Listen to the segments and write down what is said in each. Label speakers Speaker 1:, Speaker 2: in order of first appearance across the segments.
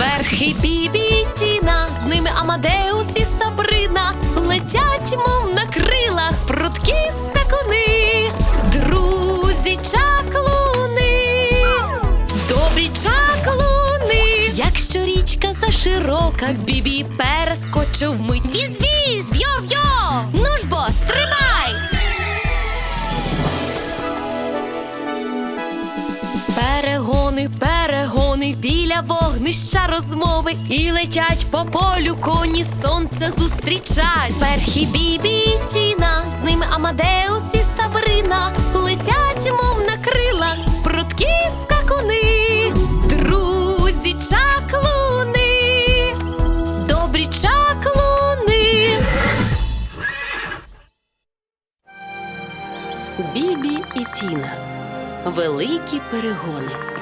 Speaker 1: Верхи Бібі і Тіна, з ними Амадеус і Сабрина летять, мов на крилах, прудкі скакуни, друзі чаклуни, добрі чаклуни. Якщо річка заширока, Бібі перескочив мить. Віз-віз, йо-йо! Ну ж бо, стримай! Біля вогнища розмови і летять по полю коні, сонце зустрічать. Верхи Бібі і Тіна, з ними Амадеус і Сабрина летять, мов на крилах, прудкі скакуни, друзі чаклуни, добрі чаклуни. Бібі і Тіна. Великі перегони.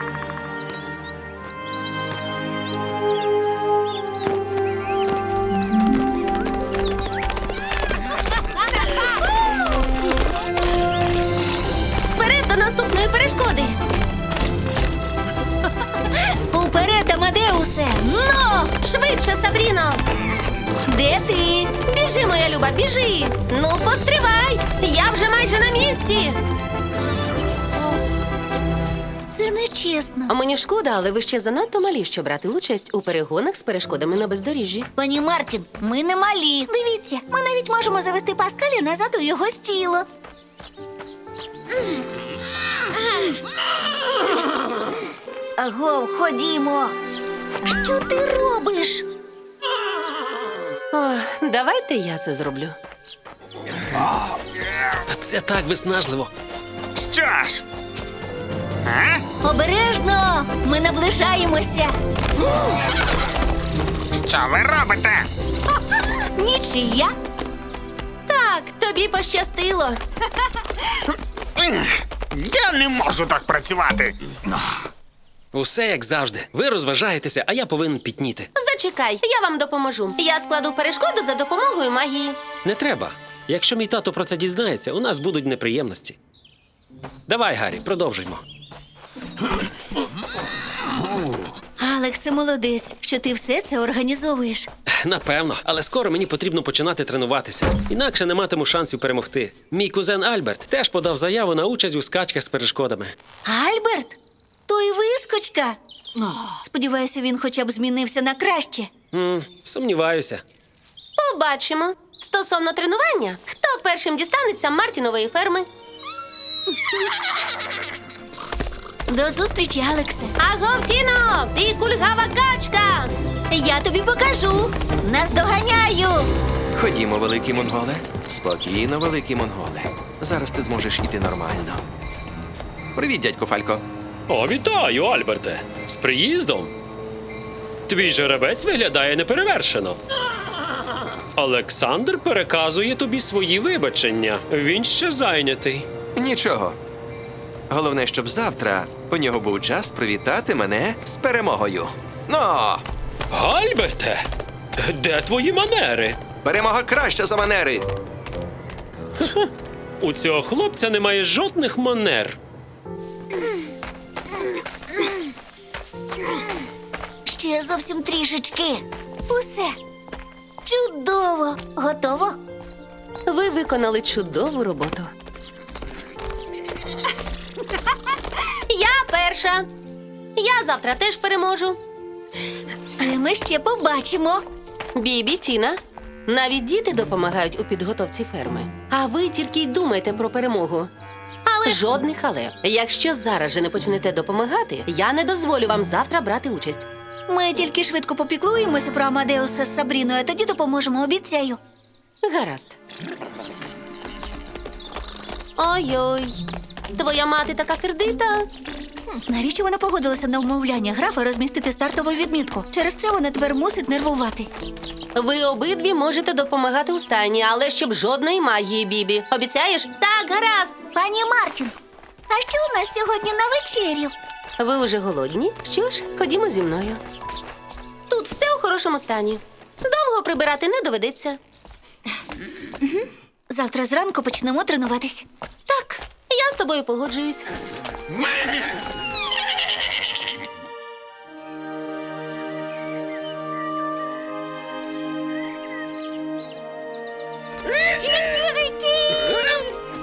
Speaker 2: Ви ще занадто малі, щоб брати участь у перегонах з перешкодами на бездоріжжі.
Speaker 3: Пані Мартін, ми не малі. Дивіться, ми навіть можемо завести Паскаля назад у його стіло. Агов, ходімо. Що ти робиш?
Speaker 2: Ох, давайте я це зроблю.
Speaker 4: Це так виснажливо.
Speaker 5: Що ж? А?
Speaker 3: Обережно! Ми наближаємося.
Speaker 5: Що ви робите?
Speaker 3: Нічия.
Speaker 2: Так, тобі пощастило.
Speaker 5: Я не можу так працювати.
Speaker 4: Усе як завжди. Ви розважаєтеся, а я повинен пітніти.
Speaker 2: Зачекай, я вам допоможу. Я складу перешкоду за допомогою магії.
Speaker 4: Не треба. Якщо мій тато про це дізнається, у нас будуть неприємності. Давай, Гаррі, продовжуймо.
Speaker 3: Алексе, молодець, що ти все це організовуєш.
Speaker 4: Напевно, але скоро мені потрібно починати тренуватися. Інакше не матиму шансів перемогти. Мій кузен Альберт теж подав заяву на участь у скачках з перешкодами.
Speaker 3: Альберт? Той вискочка. Сподіваюся, він хоча б змінився на краще.
Speaker 4: м сумніваюся.
Speaker 2: Побачимо. Стосовно тренування, хто першим дістанеться Мартінової ферми?
Speaker 3: До зустрічі, Алексе.
Speaker 2: Агов, Тіно! Ти кульгава качка!
Speaker 3: Я тобі покажу. Наздоганяю.
Speaker 6: Ходімо, великі монголе. Спокійно, великі монголе. Зараз ти зможеш іти нормально. Привіт, дядько Фалько.
Speaker 4: О, вітаю, Альберте! З приїздом. Твій жеребець виглядає неперевершено. Олександр переказує тобі свої вибачення. Він ще зайнятий.
Speaker 6: Нічого. Головне, щоб завтра у нього був час привітати мене з перемогою. Ну,
Speaker 4: Альберте, де твої манери?
Speaker 6: перемога краща за манери.
Speaker 4: У цього хлопця немає жодних манер.
Speaker 3: Ще зовсім трішечки. Усе. Чудово. Готово?
Speaker 2: Ви виконали чудову роботу. Перша. Я завтра теж переможу.
Speaker 3: Це ми ще побачимо.
Speaker 2: Бібі, Тіна. Навіть діти допомагають у підготовці ферми. А ви тільки й думаєте про перемогу. Але жодних але. Якщо зараз же не почнете допомагати, я не дозволю вам завтра брати участь.
Speaker 3: Ми тільки швидко попіклуємося про Амадеуса з Сабріною, а тоді допоможемо, обіцяю.
Speaker 2: Гаразд. Ой-ой. Твоя мати така сердита.
Speaker 3: Навіщо вона погодилася на вмовляння графа розмістити стартову відмітку? Через це вона тепер мусить нервувати.
Speaker 2: Ви обидві можете допомагати у стайні, але щоб жодної магії, Бібі. Обіцяєш? Так, гаразд.
Speaker 3: Пані Мартін, а що у нас сьогодні на вечерю?
Speaker 2: Ви уже голодні? Що ж, ходімо зі мною. Тут все у хорошому стані. Довго прибирати не доведеться.
Speaker 3: Завтра зранку почнемо тренуватись.
Speaker 2: Так, я з тобою погоджуюсь.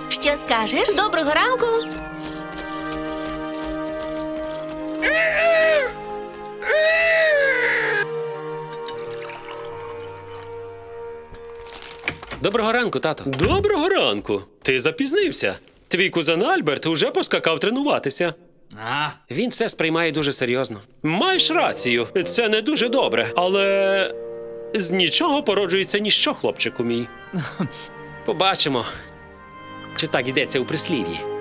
Speaker 3: Що скажеш?
Speaker 2: Доброго ранку.
Speaker 4: Доброго ранку, тато. Доброго ранку. Ти запізнився. Твій кузен Альберт уже поскакав тренуватися.
Speaker 7: А,
Speaker 4: Він все сприймає дуже серйозно. Маєш рацію, це не дуже добре, але з нічого породжується ніщо, хлопчику мій. Побачимо, чи так йдеться у прислів'ї.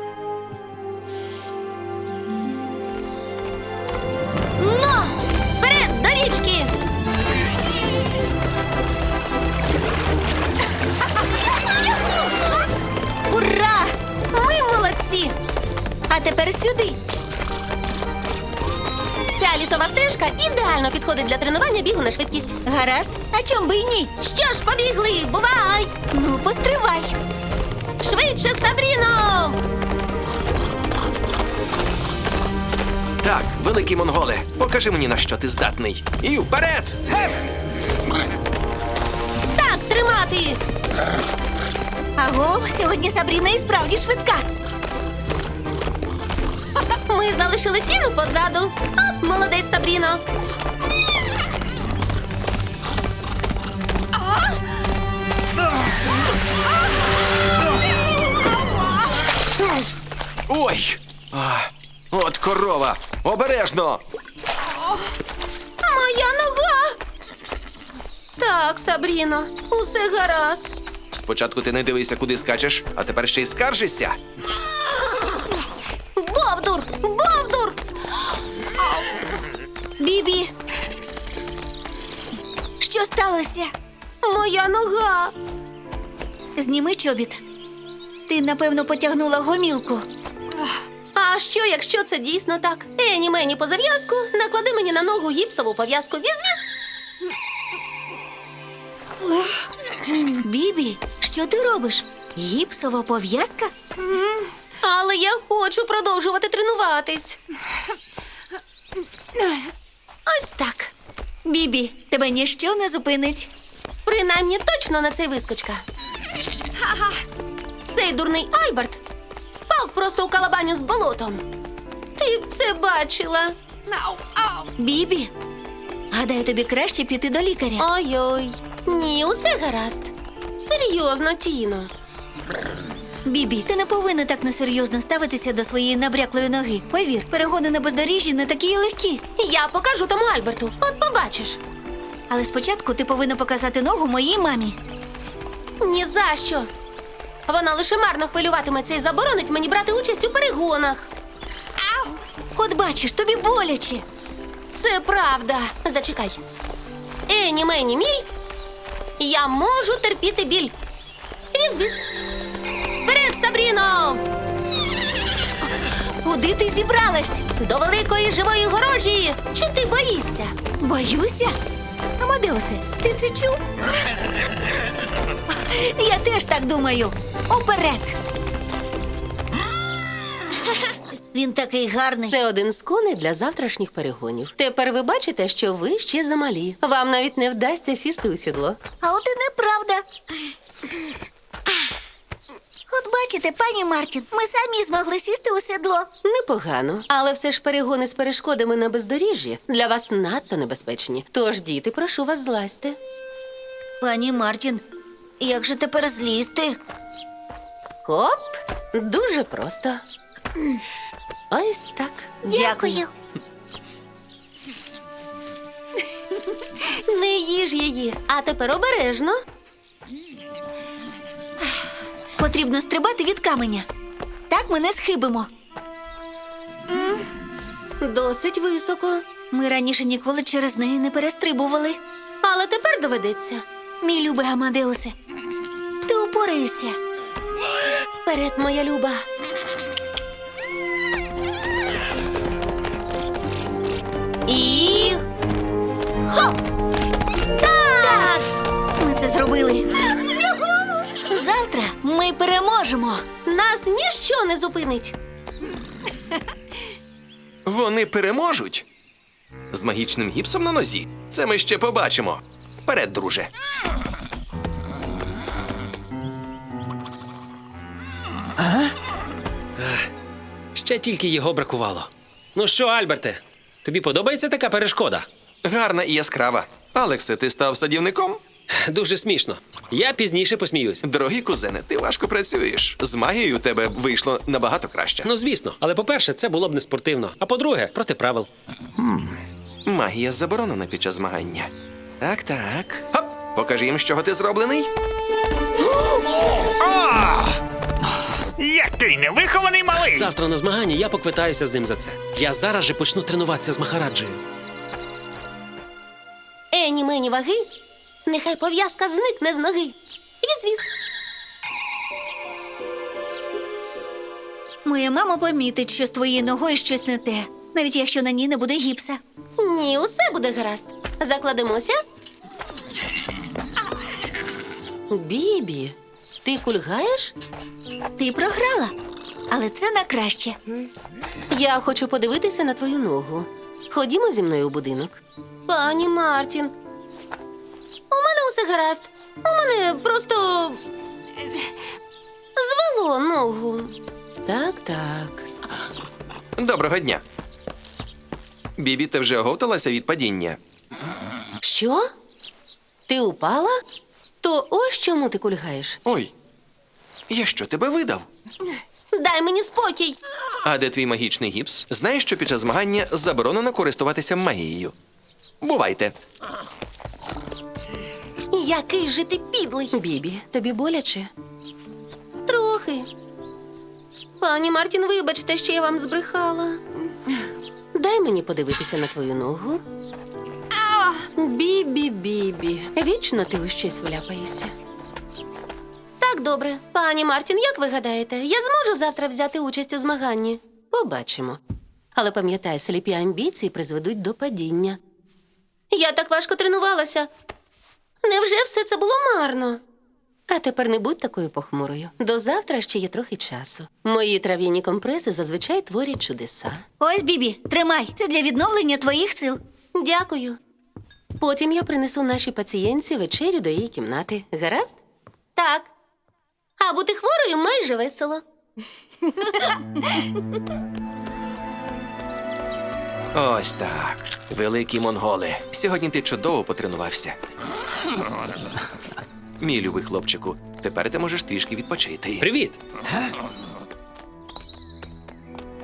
Speaker 3: Тепер сюди.
Speaker 2: Ця лісова стежка ідеально підходить для тренування бігу на швидкість.
Speaker 3: Гаразд, а чом би й ні?
Speaker 2: Що ж, побігли, бувай!
Speaker 3: Ну, постривай.
Speaker 2: Швидше, Сабріно!
Speaker 6: Так, великі монголе, покажи мені на що ти здатний. І вперед!
Speaker 2: Так, тримати!
Speaker 3: Аго, сьогодні Сабріна і справді швидка.
Speaker 2: Ми залишили тіну позаду. От, молодець, Сабріно.
Speaker 6: Ой! А, от корова! Обережно!
Speaker 2: Моя нога. Так, Сабріно, усе гаразд.
Speaker 6: Спочатку ти не дивися, куди скачеш, а тепер ще й скаржишся.
Speaker 3: Бібі. Що сталося?
Speaker 2: Моя нога.
Speaker 3: Зніми чобіт. Ти, напевно, потягнула гомілку.
Speaker 2: А що, якщо це дійсно так? Ені мені по зав'язку, наклади мені на ногу гіпсову пов'язку. Віз-віз.
Speaker 3: Бібі, що ти робиш? Гіпсова пов'язка?
Speaker 2: Але я хочу продовжувати тренуватись. Ось так.
Speaker 3: Бібі, тебе ніщо не зупинить.
Speaker 2: Принаймні точно на цей вискочка. Цей дурний Альберт впав просто у калабаню з болотом. Ти б це бачила.
Speaker 3: Бібі, гадаю, тобі краще піти до лікаря.
Speaker 2: Ой-ой. Ні, усе гаразд. Серйозно, Тіно.
Speaker 3: Бібі, ти не повинна так несерйозно ставитися до своєї набряклої ноги. Повір, перегони на бездоріжжі не такі й легкі.
Speaker 2: Я покажу тому Альберту. От побачиш.
Speaker 3: Але спочатку ти повинна показати ногу моїй мамі.
Speaker 2: Ні за що. Вона лише марно хвилюватиметься і заборонить мені брати участь у перегонах.
Speaker 3: От бачиш, тобі боляче.
Speaker 2: Це правда. Зачекай. Ені мені мій. Я можу терпіти біль. Віз-віз. Вперед,
Speaker 3: Куди ти зібралась?
Speaker 2: До великої живої горожі! Чи ти боїшся?
Speaker 3: Боюся? Амадеусе, ти це чув? Я теж так думаю. Уперед! Він такий гарний.
Speaker 2: Це один з коней для завтрашніх перегонів. Тепер ви бачите, що ви ще замалі. Вам навіть не вдасться сісти у сідло.
Speaker 3: А от і неправда. От бачите, пані Мартін, ми самі змогли сісти у седло.
Speaker 2: Непогано, але все ж перегони з перешкодами на бездоріжжі для вас надто небезпечні. Тож, діти, прошу вас, злазьте.
Speaker 3: Пані Мартін, як же тепер злізти?
Speaker 2: Хоп, дуже просто. Ось так.
Speaker 3: Дякую.
Speaker 2: Не їж її, а тепер обережно.
Speaker 3: Потрібно стрибати від каменя. Так ми не схибимо.
Speaker 2: Досить високо.
Speaker 3: Ми раніше ніколи через неї не перестрибували.
Speaker 2: Але тепер доведеться.
Speaker 3: Мій любий Амадеусе, ти упораєшся.
Speaker 2: Вперед, моя люба.
Speaker 3: І. Хоп! Переможемо.
Speaker 2: Нас ніщо не зупинить.
Speaker 6: Вони переможуть. З магічним гіпсом на нозі. Це ми ще побачимо. Вперед, друже.
Speaker 4: Ще тільки його бракувало. Ну що, Альберте, тобі подобається така перешкода?
Speaker 6: Гарна і яскрава. Алексе, ти став садівником?
Speaker 4: Дуже смішно. Я пізніше посміюсь.
Speaker 6: Дорогі кузене, ти важко працюєш. З магією у тебе вийшло набагато краще.
Speaker 4: Ну, звісно, але по-перше, це було б не спортивно. А по-друге, проти правил.
Speaker 6: Магія заборонена під час змагання. Так, так. Хоп! Покажи їм, з чого ти зроблений.
Speaker 5: Який невихований малий!
Speaker 4: Завтра на змаганні я поквитаюся з ним за це. Я зараз же почну тренуватися з Махараджею.
Speaker 2: Ені мені ваги. Нехай пов'язка зникне з ноги. Віз-віз.
Speaker 3: Моя мама помітить, що з твоєю ногою щось не те, навіть якщо на ній не буде гіпса.
Speaker 2: Ні, усе буде гаразд. Закладемося. Бібі, ти кульгаєш?
Speaker 3: Ти програла, але це на краще.
Speaker 2: Я хочу подивитися на твою ногу. Ходімо зі мною у будинок. Пані Мартін. У мене усе гаразд. У мене просто звело ногу. Так, так.
Speaker 6: Доброго дня. Бібі, ти вже оговталася від падіння.
Speaker 2: Що? Ти упала? То ось чому ти кульгаєш.
Speaker 6: Ой, я що тебе видав?
Speaker 2: Дай мені спокій.
Speaker 6: А де твій магічний гіпс? Знаєш, що під час змагання заборонено користуватися магією. Бувайте.
Speaker 2: Який же ти підлий. Бібі, тобі боляче? Трохи. Пані Мартін, вибачте, що я вам збрехала. Дай мені подивитися на твою ногу. Бібі, бібі. Вічно ти у щось вляпаєшся. Так, добре. Пані Мартін, як ви гадаєте, я зможу завтра взяти участь у змаганні? Побачимо. Але пам'ятай, сліпі амбіції призведуть до падіння. Я так важко тренувалася. Невже все це було марно? А тепер не будь такою похмурою. До завтра ще є трохи часу. Мої трав'яні компреси зазвичай творять чудеса.
Speaker 3: Ось, Бібі, тримай. Це для відновлення твоїх сил.
Speaker 2: Дякую. Потім я принесу нашій пацієнтці вечерю до її кімнати. Гаразд? Так. А бути хворою майже весело.
Speaker 6: Ось так. Великі монголи. Сьогодні ти чудово потренувався. Мій любий хлопчику, тепер ти можеш трішки відпочити.
Speaker 4: Привіт!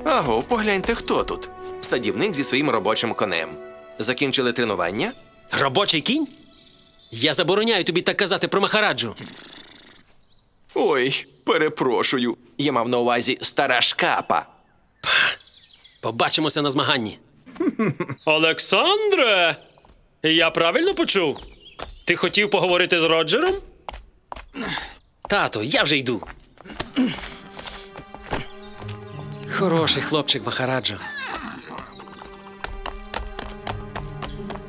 Speaker 6: Аго, погляньте, хто тут. Садівник зі своїм робочим конем. Закінчили тренування?
Speaker 4: Робочий кінь? Я забороняю тобі так казати про Махараджу.
Speaker 6: Ой, перепрошую. Я мав на увазі стара шкапа.
Speaker 4: Побачимося на змаганні. Олександре! Я правильно почув? Ти хотів поговорити з Роджером? Тато, я вже йду. Хороший хлопчик Махараджо.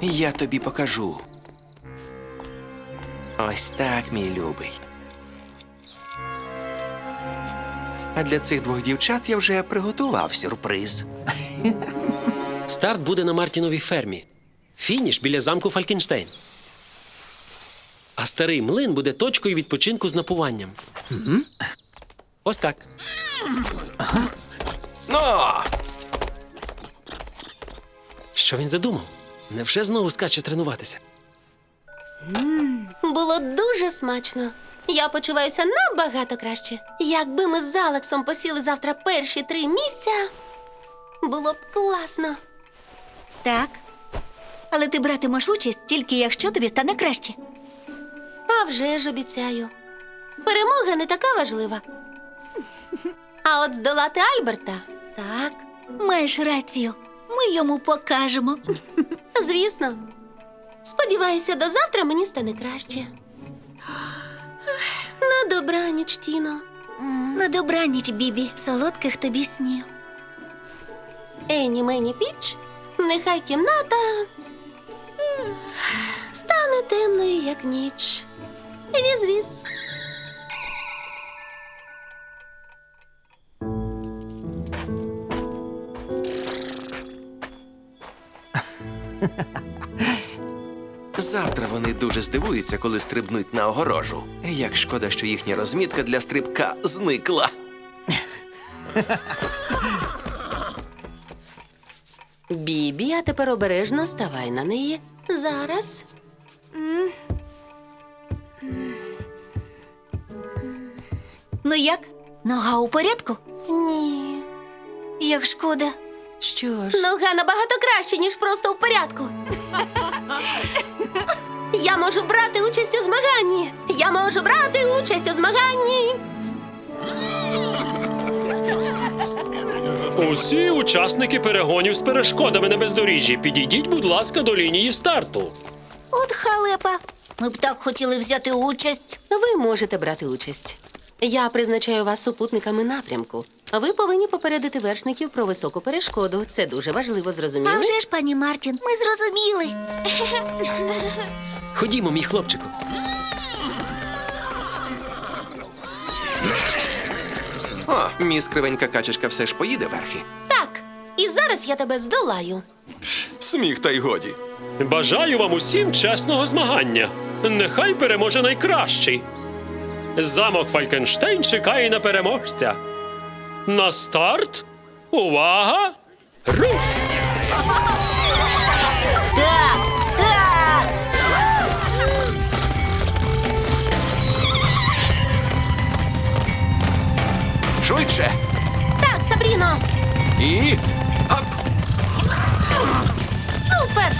Speaker 6: Я тобі покажу. Ось так, мій любий. А для цих двох дівчат я вже приготував сюрприз.
Speaker 4: Старт буде на Мартіновій фермі. Фініш біля замку Фалькенштейн. А старий млин буде точкою відпочинку з напуванням. Ось так.
Speaker 6: Ну!
Speaker 4: Що він задумав? Невже знову скаче тренуватися?
Speaker 2: Було дуже смачно. Я почуваюся набагато краще. Якби ми з Алексом посіли завтра перші три місця, було б класно.
Speaker 3: Так. Але ти братимеш участь тільки якщо тобі стане краще.
Speaker 2: А вже ж обіцяю. Перемога не така важлива. А от здолати Альберта так,
Speaker 3: Маєш рацію. Ми йому покажемо.
Speaker 2: звісно. Сподіваюся, до завтра мені стане краще. На добраніч, Тіно.
Speaker 3: На добраніч, Бібі, солодких тобі снів.
Speaker 2: Ені мені піч, нехай кімната стане темною, як ніч. Віз-віз.
Speaker 6: Завтра вони дуже здивуються, коли стрибнуть на огорожу. Як шкода, що їхня розмітка для стрибка зникла.
Speaker 2: Бібі, а тепер обережно ставай на неї. Зараз.
Speaker 3: Ну як? Нога у порядку?
Speaker 2: Ні.
Speaker 3: Як шкода.
Speaker 2: Що ж? Нога набагато краще, ніж просто в порядку. Я можу брати участь у змаганні. Я можу брати участь у змаганні.
Speaker 4: Усі учасники перегонів з перешкодами на бездоріжжі, підійдіть, будь ласка, до лінії старту.
Speaker 3: От халепа. Ми б так хотіли взяти участь.
Speaker 2: Ви можете брати участь. Я призначаю вас супутниками напрямку. Ви повинні попередити вершників про високу перешкоду. Це дуже важливо, зрозуміли?
Speaker 3: А вже ж, пані Мартін, ми зрозуміли.
Speaker 4: Ходімо, мій хлопчику.
Speaker 6: О, міс кривенька качечка все ж поїде верхи.
Speaker 2: Так. І зараз я тебе здолаю.
Speaker 6: Сміх та й годі.
Speaker 4: Бажаю вам усім чесного змагання. Нехай переможе найкращий. Замок Фалькенштейн чекає на переможця. На старт. Увага! Руш!
Speaker 6: Швидше!
Speaker 2: Так, Сабріно!
Speaker 6: І. Ап!
Speaker 2: Супер!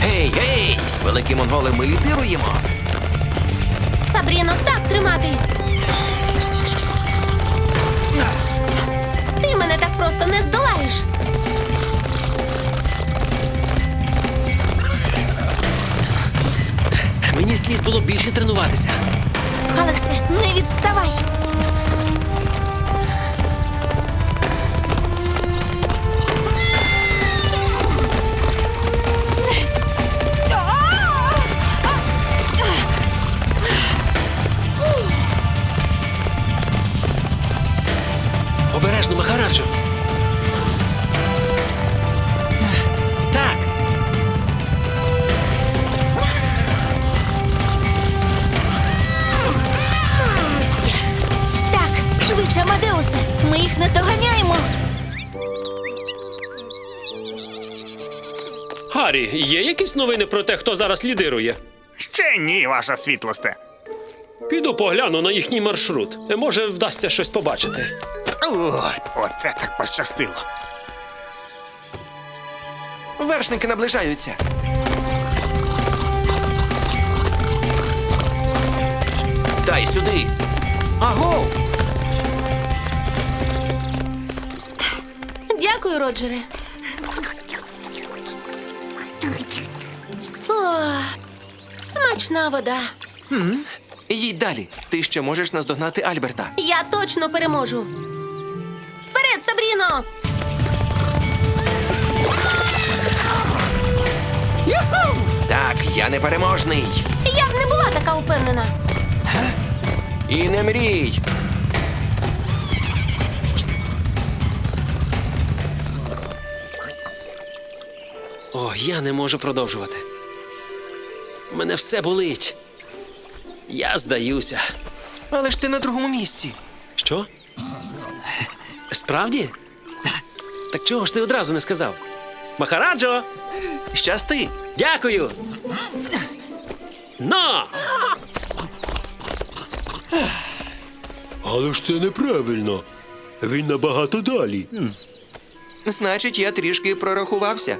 Speaker 6: Гей, гей! Великі монголи, ми лідируємо.
Speaker 2: Сабріно, так тримати! Ти мене так просто не здолаєш!
Speaker 4: Мені слід було більше тренуватися.
Speaker 3: Алексе, не відставай. Швидше, Амадеусе. Ми їх наздоганяємо.
Speaker 4: Гаррі, є якісь новини про те, хто зараз лідирує?
Speaker 5: Ще ні, ваша світлосте.
Speaker 4: Піду погляну на їхній маршрут. Може, вдасться щось побачити.
Speaker 5: Ой, оце так пощастило.
Speaker 6: Вершники наближаються. Дай сюди. Аго!
Speaker 2: Дякую, Роджере. О, смачна вода.
Speaker 6: Їдь далі. Ти ще можеш наздогнати Альберта.
Speaker 2: Я точно переможу. Вперед, Сабріно! Юху!
Speaker 6: Так, я непереможний.
Speaker 2: Я б не була така упевнена.
Speaker 6: І не мрій.
Speaker 4: О, я не можу продовжувати. Мене все болить. Я здаюся.
Speaker 6: Але ж ти на другому місці.
Speaker 4: Що? Справді? Так чого ж ти одразу не сказав? Махараджо!
Speaker 6: Щасти.
Speaker 4: Дякую! На! Але ж це неправильно. Він набагато далі.
Speaker 6: Значить, я трішки прорахувався.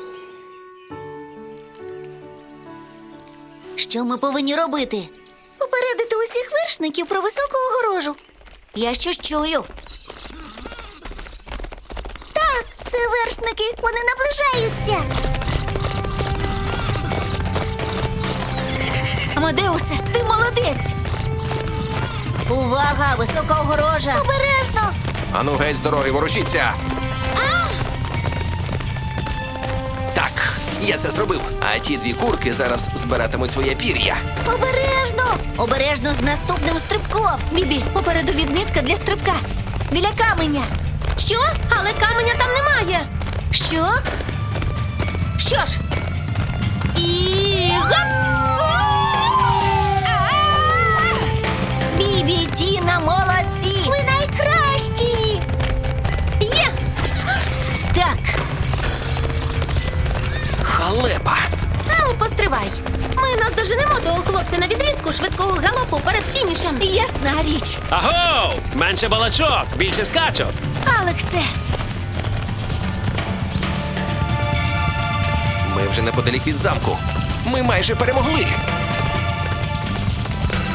Speaker 3: Що ми повинні робити? Попередити усіх вершників про високу огорожу. Я щось чую. Так, це вершники. Вони наближаються. Амадеусе, ти молодець. Увага, висока огорожа. Обережно.
Speaker 6: Ану, геть з дороги, ворушіться. Я це зробив. А ті дві курки зараз збиратимуть своє пір'я.
Speaker 3: Обережно! Обережно з наступним стрибком. Бібі, попереду відмітка для стрибка. Біля каменя.
Speaker 2: Що? Але каменя там немає.
Speaker 3: Що?
Speaker 2: Що ж? І гоп! Хлопця швидкого галопу перед фінішем.
Speaker 3: Ясна річ.
Speaker 4: Аго! Менше балачок, більше скачок.
Speaker 3: Алексе,
Speaker 6: Ми вже неподалік від замку. Ми майже перемогли.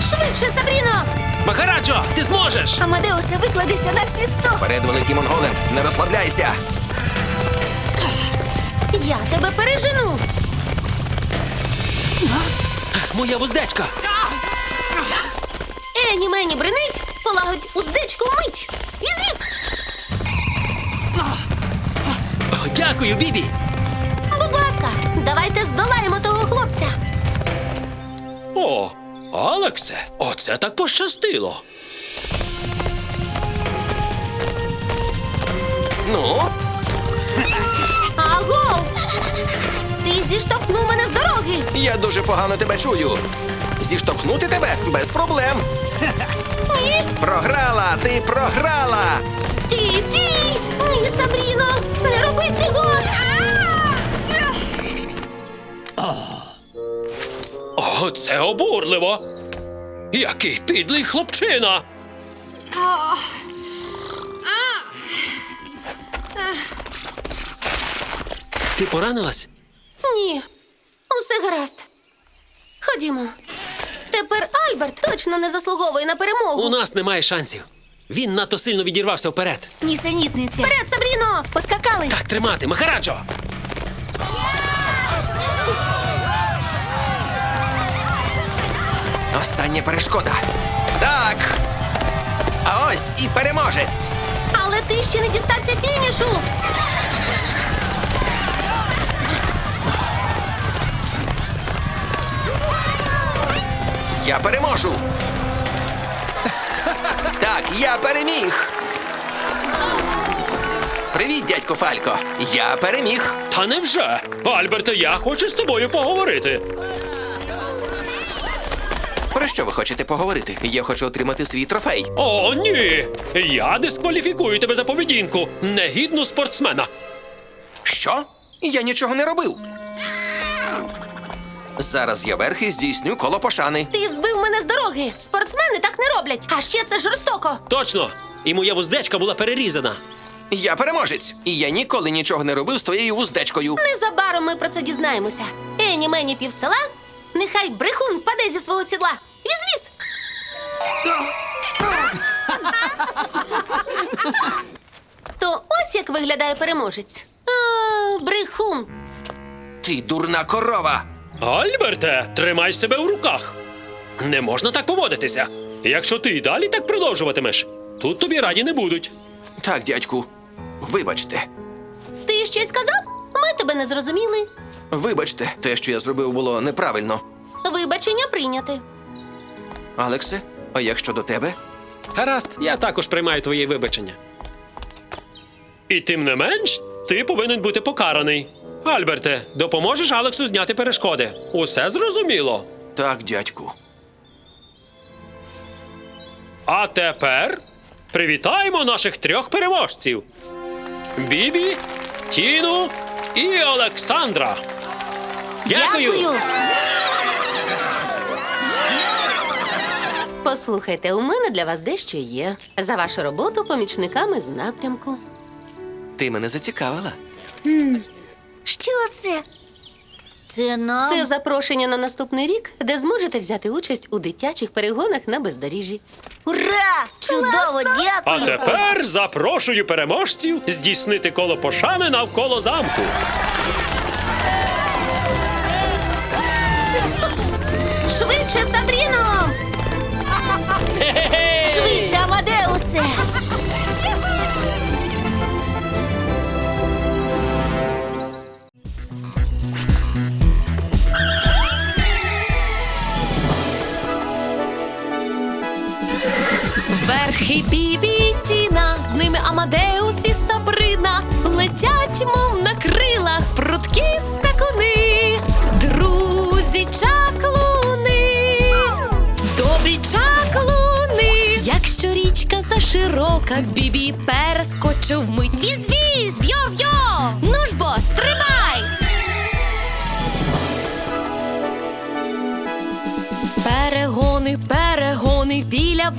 Speaker 2: Швидше, Сабріно!
Speaker 4: Махараджо, ти зможеш!
Speaker 3: Амадеусе, викладися на всі сто.
Speaker 6: Вперед, великий монголе, не розслабляйся.
Speaker 2: Я тебе пережену!
Speaker 4: Моя вуздечка!
Speaker 2: Ені мені бринить, полагодь уздечку мить! Віз-віз!
Speaker 4: Дякую, Бібі!
Speaker 2: Будь ласка, давайте здолаємо того хлопця.
Speaker 4: О, Алексе, оце так пощастило.
Speaker 6: Ну,
Speaker 2: Аго! Ти зіштовхнув мене з дороги!
Speaker 6: я дуже погано тебе чую. Зіштовхнути тебе без проблем.
Speaker 2: Ні!
Speaker 6: Програла, ти програла.
Speaker 2: Стій, стій! Ні, Сабріно! Не роби цього!
Speaker 4: О, це обурливо! Який підлий хлопчина! Ти поранилась?
Speaker 2: Ні, усе гаразд. Ходімо. Тепер Альберт точно не заслуговує на перемогу.
Speaker 4: У нас немає шансів. Він надто сильно відірвався вперед.
Speaker 3: Нісенітниця.
Speaker 2: Вперед, Сабріно!
Speaker 3: Поскакали.
Speaker 4: Так тримати, Махараджо!
Speaker 6: Остання перешкода. Так. А ось і переможець.
Speaker 2: Але ти ще не дістався фінішу!
Speaker 6: Я переможу. Так, я переміг. Привіт, дядько Фалько. Я переміг.
Speaker 4: Та невже? Альберте, я хочу з тобою поговорити.
Speaker 6: Про що ви хочете поговорити? Я хочу отримати свій трофей.
Speaker 4: О, ні! Я дискваліфікую тебе за поведінку. Негідну спортсмена.
Speaker 6: Що? Я нічого не робив. Зараз я верхи здійсню коло пошани.
Speaker 2: Ти збив мене з дороги! Спортсмени так не роблять! А ще це жорстоко!
Speaker 4: Точно! І моя вуздечка була перерізана.
Speaker 6: Я переможець, і я ніколи нічого не робив з твоєю вуздечкою.
Speaker 2: Незабаром ми про це дізнаємося. Ені мені півсела, нехай брехун впаде зі свого сідла. Віз-віз! То ось як виглядає переможець. А, брехун.
Speaker 6: Ти дурна корова.
Speaker 4: Альберте, тримай себе в руках. Не можна так поводитися. Якщо ти і далі так продовжуватимеш, тут тобі раді не будуть.
Speaker 6: Так, дядьку, вибачте.
Speaker 2: Ти щось сказав? Ми тебе не зрозуміли.
Speaker 6: Вибачте, те, що я зробив, було неправильно.
Speaker 2: Вибачення прийняти.
Speaker 6: Алексе, а як щодо тебе?
Speaker 4: Гаразд, я також приймаю твоє вибачення. І тим не менш, ти повинен бути покараний. Альберте, допоможеш Алексу зняти перешкоди. Усе зрозуміло.
Speaker 6: Так, дядьку.
Speaker 4: А тепер привітаємо наших трьох переможців: Бібі, Тіну і Олександра. Дякую.
Speaker 2: Послухайте, у мене для вас дещо є. За вашу роботу помічниками з напрямку.
Speaker 6: Ти мене зацікавила.
Speaker 3: Що це? Це нам.
Speaker 2: Це запрошення на наступний рік, де зможете взяти участь у дитячих перегонах на бездоріжжі.
Speaker 3: Ура! Чудово,
Speaker 4: А
Speaker 3: дякую.
Speaker 4: тепер запрошую переможців здійснити коло пошани навколо замку.
Speaker 2: Швидше, Сабріно!
Speaker 3: Швидше, Амадеусе.
Speaker 1: Бібі Тіна, з ними Амадеус і Сабрина летять, мов на крилах, прудкі скакуни, друзі чаклуни, добрі чаклуни. Якщо річка заширока, Бібі перескочив мить. Віз-віз, йо-йо! Ну ж бо, стрибай!